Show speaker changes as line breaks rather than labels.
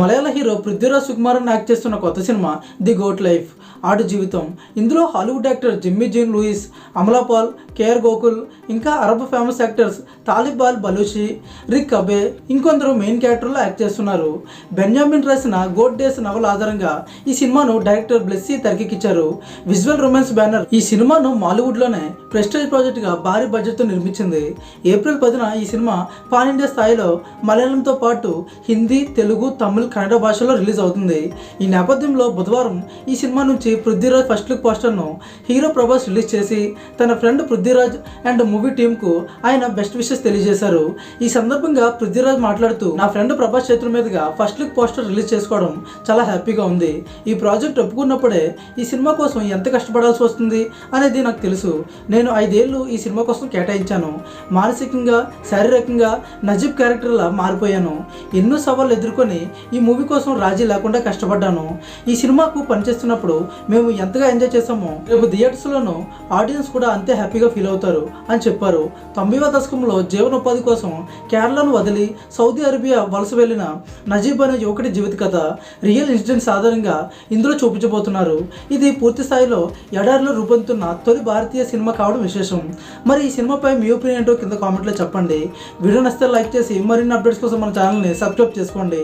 మలయాళ hero Prithviraj Sukumaran act చేస్తున్న కొత్త cinema the goat life. Aadu Jeevitham. ఇందులో Hollywood actor Jimmy Jean Louis Amala Paul KR Gokul ఇంకా Arab famous actors Talib al Balushi Rick Abby ఇంకొందరు main క్యారెక్టర్లో act చేస్తున్నారు. Benjamin రాసిన goat days నవల ఆధారంగా ఈ సినిమాను డైరెక్టర్ బ్లెస్సీ తెరకెక్కించారు విజువల్ రొమాన్స్ బ్యానర్ ఈ సినిమాను మాలీవుడ్లోనే ప్రెస్టేజ్ ప్రాజెక్టుగా భారీ బడ్జెట్తో నిర్మించింది. ఏప్రిల్ పదిన ఈ సినిమా పాన్ ఇండియా స్థాయిలో మలయాళంతో పాటు హిందీ తెలుగు తమిళ కన్నడ భాషలో రిలీజ్ అవుతుంది. ఈ నేపథ్యంలో బుధవారం ఈ సినిమా నుంచి పృథ్వీరాజ్ ఫస్ట్ లుక్ పోస్టర్ను హీరో ప్రభాస్ రిలీజ్ చేసి తన ఫ్రెండ్ పృథ్వీరాజ్ అండ్ మూవీ టీంకు ఆయన బెస్ట్ విషెస్ తెలియజేశారు. ఈ సందర్భంగా పృథ్వీరాజ్ మాట్లాడుతూ నా ఫ్రెండ్ ప్రభాస్ చేతుల మీదుగా ఫస్ట్ లుక్ పోస్టర్ రిలీజ్ చేసుకోవడం చాలా హ్యాపీగా ఉంది. ఈ ప్రాజెక్ట్ ఒప్పుకున్నప్పుడే ఈ సినిమా కోసం ఎంత కష్టపడాల్సి వస్తుంది అనేది నాకు తెలుసు. నేను ఐదేళ్ళు ఈ సినిమా కోసం కేటాయించాను. మానసికంగా శారీరకంగా నజీబ్ క్యారెక్టర్లా మారిపోయాను. ఎన్నో సవాళ్ళు ఎదుర్కొని ఈ మూవీ కోసం రాజీ లేకుండా కష్టపడ్డాను. ఈ సినిమాకు పనిచేస్తున్నప్పుడు మేము ఎంతగా ఎంజాయ్ చేసామో రేపు థియేటర్స్లోనూ ఆడియన్స్ కూడా అంతే హ్యాపీగా ఫీల్ అవుతారు అని చెప్పారు. తొంభైవ దశకంలో జీవనోపాధి కోసం కేరళను వదిలి సౌదీ అరేబియా వలస వెళ్ళిన నజీబ్ అనే యువకుడి జీవిత కథ రియల్ ఇన్సిడెంట్స్ ఆధారంగా ఇందులో చూపించబోతున్నారు. ఇది పూర్తి స్థాయిలో ఎడారిలో రూపొందుతున్న తొలి భారతీయ సినిమా కావడం విశేషం. మరి ఈ సినిమాపై మీ ఒపీనియన్ ఏంటో కింద కామెంట్లో చెప్పండి. వీడియో నచ్చితే లైక్ చేసి మరిన్ని అప్డేట్స్ కోసం మన ఛానల్ని సబ్స్క్రైబ్ చేసుకోండి.